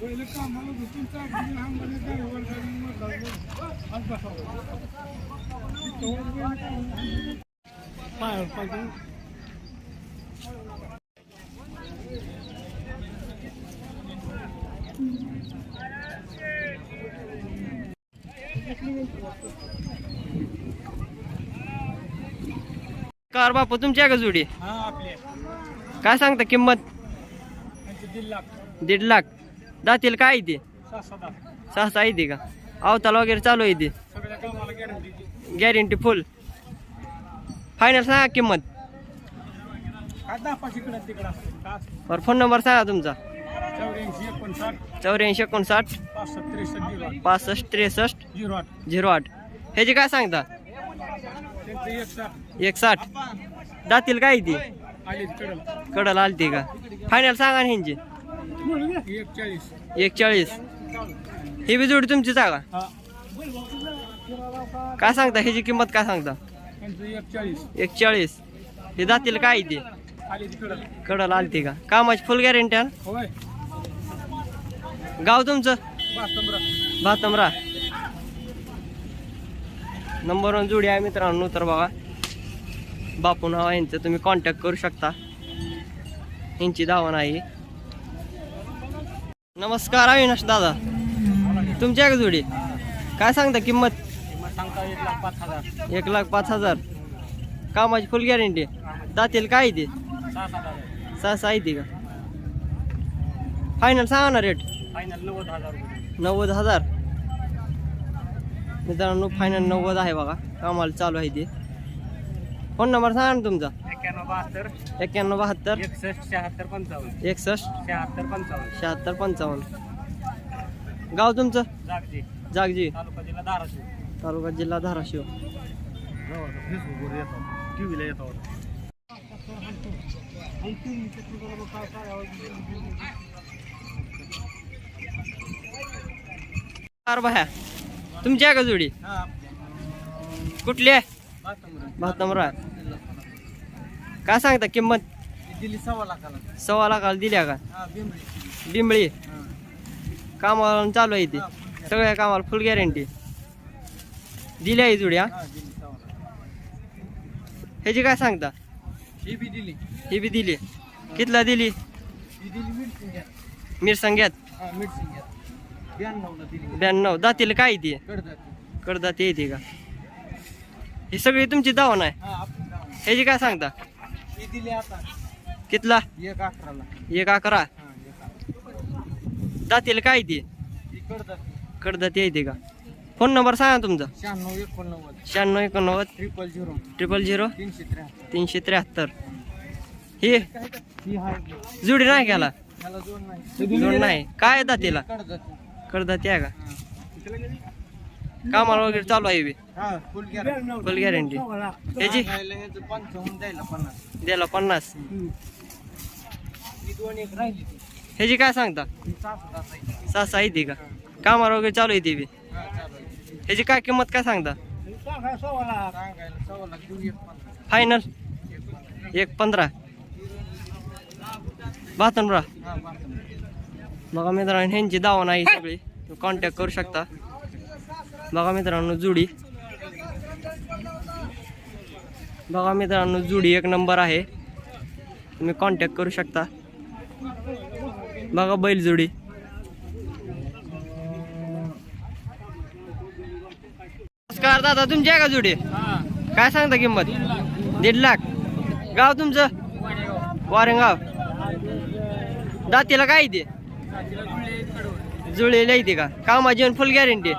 Böyle kalmalı bütün takdiri hem böyle garip organizma kalmalı. Az bakalım. Hayır, pardon. Car बापू तुमची आहे का जोडी? हा आपले काय सांगता किंमत? दीड लाख. दातील काय आहे ते? सहा. सहा आहे ते का? अवताल वगैरे चालू आहे ते? गॅरंटी फुल फायनल सांगा किंमत. बरं फोन नंबर सांगा तुमचा. चौऱ्याऐंशी एकोणसाठ पासष्ट त्रेसष्ट झिरो आठ. ह्याची काय सांगता? त्यांचं एक साठ एक साठ दातील काय ती? कडल. आलती का? फायनल सांगा ना ह्यांची. एक चाळीस एक चाळीस ही बी जोडी तुमची सांगा हा. काय सांगता? ह्याची किंमत काय सांगता? त्यांचं एक चाळीस एक चाळीस हे दातील काय ती? कडल. आलती का? कामाची फुल गॅरंटी गाव तुमचं? भातमरा नंबर वन जोडी आहे मित्रांनो तर बघा. बापू नाव यांचं तुम्ही कॉन्टॅक्ट करू शकता. यांची दावा नाही नमस्कार अविनाश दादा. तुमच्या का जोडी? काय सांगता किंमत? एक लाख पाच हजार. एक कामाची फुल गॅरंटी दातील काय ते? सहा सहा सहा आहे ते का? फायनल सांगा ना रेट फायनल नव्वद हजार रुपये. नव्वद हजार? मित्रांनो फायनल नव्वद आहे बघा. कामाला चालू आहे ते. फोन नंबर सांगा ना तुमचा. एक्क्याण्णव बहात्तर. एक्क्याण्णव बहात्तर. एकसष्ट शहात्तर पंचावन्न. एकसष्ट. शहात्तर पंचावन्न. शहात्तर पंचावन्न. गाव तुमचं? जागजी. जागजी. तालुका जिल्हा धाराशिव. तालुका जिल्हा धाराशिव. फेसबुकवर येतो. टीव्हीला येतो बाया तुमची आहे का जोडी? कुठली आहे? भातमरा. काय सांगता किंमत? दिल्ली सव्वा लाखाला. सव्वा लाखाला दिल्या का? बिंबळी. कामाला चालू आहे ते. सगळ्या कामाला फुल गॅरंटी दिली आहे जोडी हा? ह्याची काय सांगता? ही बी दिली. ही बी दिली. कितला दिली? दिली मिरसिंग घ्या. मिरसंग्यात. ब्याण्णव दातील. काय ती? कडदाती येते का? ही सगळी तुमची दावण आहे? हा. ह्याची काय सांगता? कितला? एक अकरा. हा दातील काय ती? ही कडदाती येते का? फोन नंबर सांगा तुमचा. शहाण्णव एकोणनव्वद. शहाण्णव एकोणनव्वद. Triple zero. Triple zero. तीनशे त्र्याहत्तर. तीनशे त्र्याहत्तर. ही? जुडी नाही घ्याला जोड नाही. काय दातीला? कडदाती आहे का? कामाला वगैरे चालू आहे बी? हा फुल गॅरंटी पंचावन्न द्यायला पन्नास. ती ह्याची काय सांगता? सहा सहा येते का? कामाला वगैरे चालू येते बी? हा चालू आहे. ह्याची काय किंमत काय सांगता? फायनल एक पंधरा. बहात्तर बघा मित्रांनो ह्यांची दावा नाही सगळी. कॉन्टॅक्ट करू शकता. बघा मित्रांनो जुडी. बघा मित्रांनो जुडी एक नंबर आहे. तुम्ही कॉन्टॅक्ट करू शकता. बघा बैल जुडी. नमस्कार दादा तुमची आहे का जुडी? काय सांगता किंमत? दीड लाख. गाव तुमचं? वारेंगाव. दातीला काय ते? जुळलेली आहे ती का? कामाची आणि फुल गॅरंटी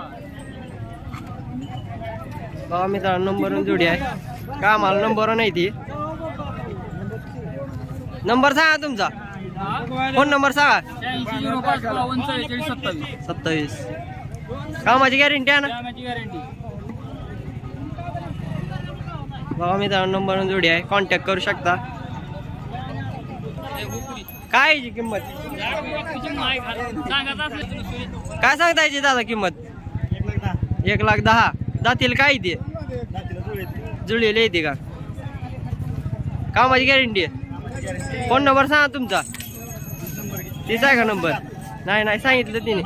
भावा मित्रांनो नंबर जुडी आहे. कामाला नंबर नाही ती. नंबर सांगा तुमचा. फोन नंबर सांगा. सत्तावीस. कामाची गॅरंटी आहे ना? भावा मित्रांनो नंबर जुडी आहे. कॉन्टॅक्ट करू शकता. काय याची किंमत? काय सांगता याची दादा किंमत? एक लाख दहा. जातील काय ते जुळेल येते का? कामाची गॅरंटी आहे. फोन नंबर सांगा तुमचा. तीच आहे का नंबर नाही नाही सांगितलं तिने.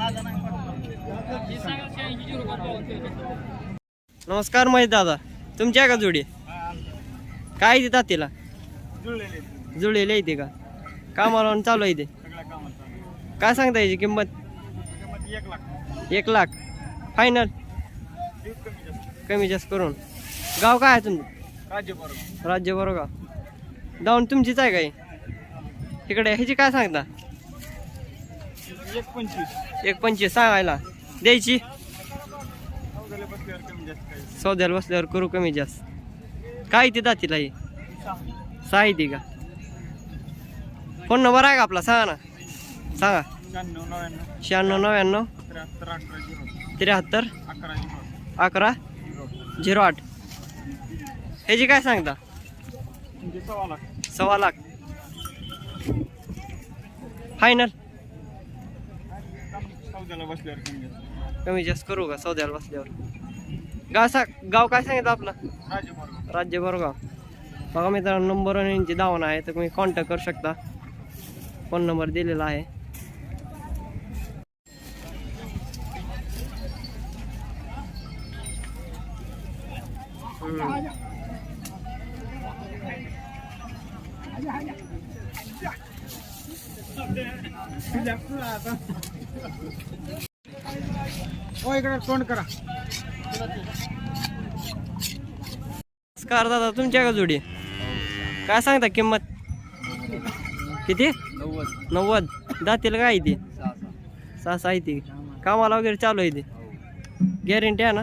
नमस्कार महेश दादा. तुमची आहे का जोडी? काय येते तातीला जुळलेले जुळलेली येते का? कामाला चालू आहे ते काय सांगता याची किंमत? एक लाख. एक लाख फायनल कमी जास्त करून. गाव काय आहे तुमचं? राज्य बरोबर. राज्य जाऊन तुमचीच आहे काय? इकडे ह्याची काय सांगता? एक पंचवीस एक पंचवीस सांगायला. द्यायची? सौद्याला बसल्यावर करू कमी जास्त. काय ते दातीला ही? सहा येते का? फोन नंबर आहे का आपला? सांगा ना. सांगा. शहाण्णव नव्याण्णव त्र्याहत्तर अकरा झिरो आठ. ह्याची काय सांगता? सव्वा लाख. फायनल कमी जास्त करू का सौद्याला बसल्यावर? गाव सा गाव काय सांगितलं आपलं? राज्य बरोगाव बघा मित्रांनो नंबर आणि यांची दावण आहे तर तुम्ही कॉन्टॅक्ट करू शकता. फोन नंबर दिलेला आहे. हो इकडे तोंड करा. नमस्कार दादा तुमच्या का जोडी? काय सांगता किंमत? किती? नव्वद. नव्वद. दातील काय ती? सहा सहा आहे ती. कामाला वगैरे चालू आहे ती? गॅरंटी आहे ना?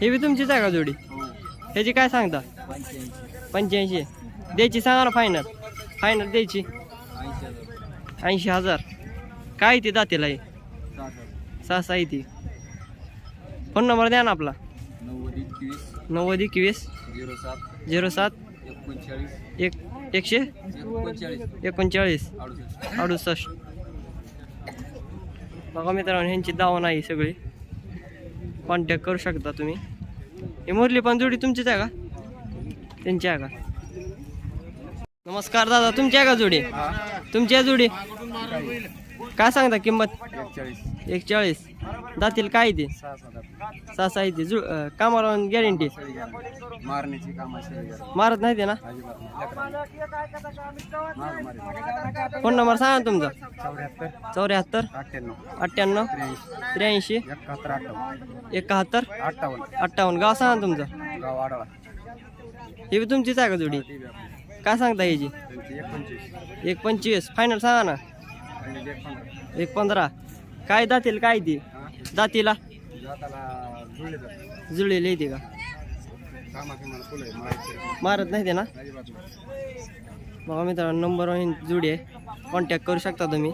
हे. बी तुमचीच आहे का जोडी? ह्याची काय सांगता? पंच्याऐंशी. द्यायची सांगा ना फायनल फायनल द्यायची. ऐंशी हजार. काय ती दातेला आहे सहा सहा आहे ती. फोन नंबर द्या ना आपला. नव्वद एकवीस. नव्वद एकवीस. झिरो सात. झिरो सात. एक एकशे? एकोणचाळीस. अडुसष्ट. बघा मित्रांनो ह्यांची दावा नाही सगळी. कॉन्टॅक्ट करू शकता तुम्ही. ही मुरली पण जोडी तुमचीच आहे का? त्यांची आहे का? नमस्कार दादा तुमची आहे का जोडी? तुमची आहे जोडी? काय? सांगता किंमत? एकचाळीस. एकचाळीस. जातील काय ते? सहा सहा ते जु कामाला गॅरंटी मारण्याची मारत नाही ते ना? फोन नंबर सांगा ना तुमचा. चौऱ्याहत्तर अठ्ठ्याण्णव त्र्याऐंशी एकाहत्तर अठ्ठावन्न गाव सांगा तुमचं. ही बी तुमचीच आहे का जोडी? काय सांगता याची? एक पंचवीस फायनल सांगा ना. एक पंधरा. काय दातील काय ती? दातीला? जाताला जुळलेली येते का? मारत नाही ते ना? बघा मित्रांनो नंबर वन जोडी आहे. कॉन्टॅक्ट करू शकता तुम्ही.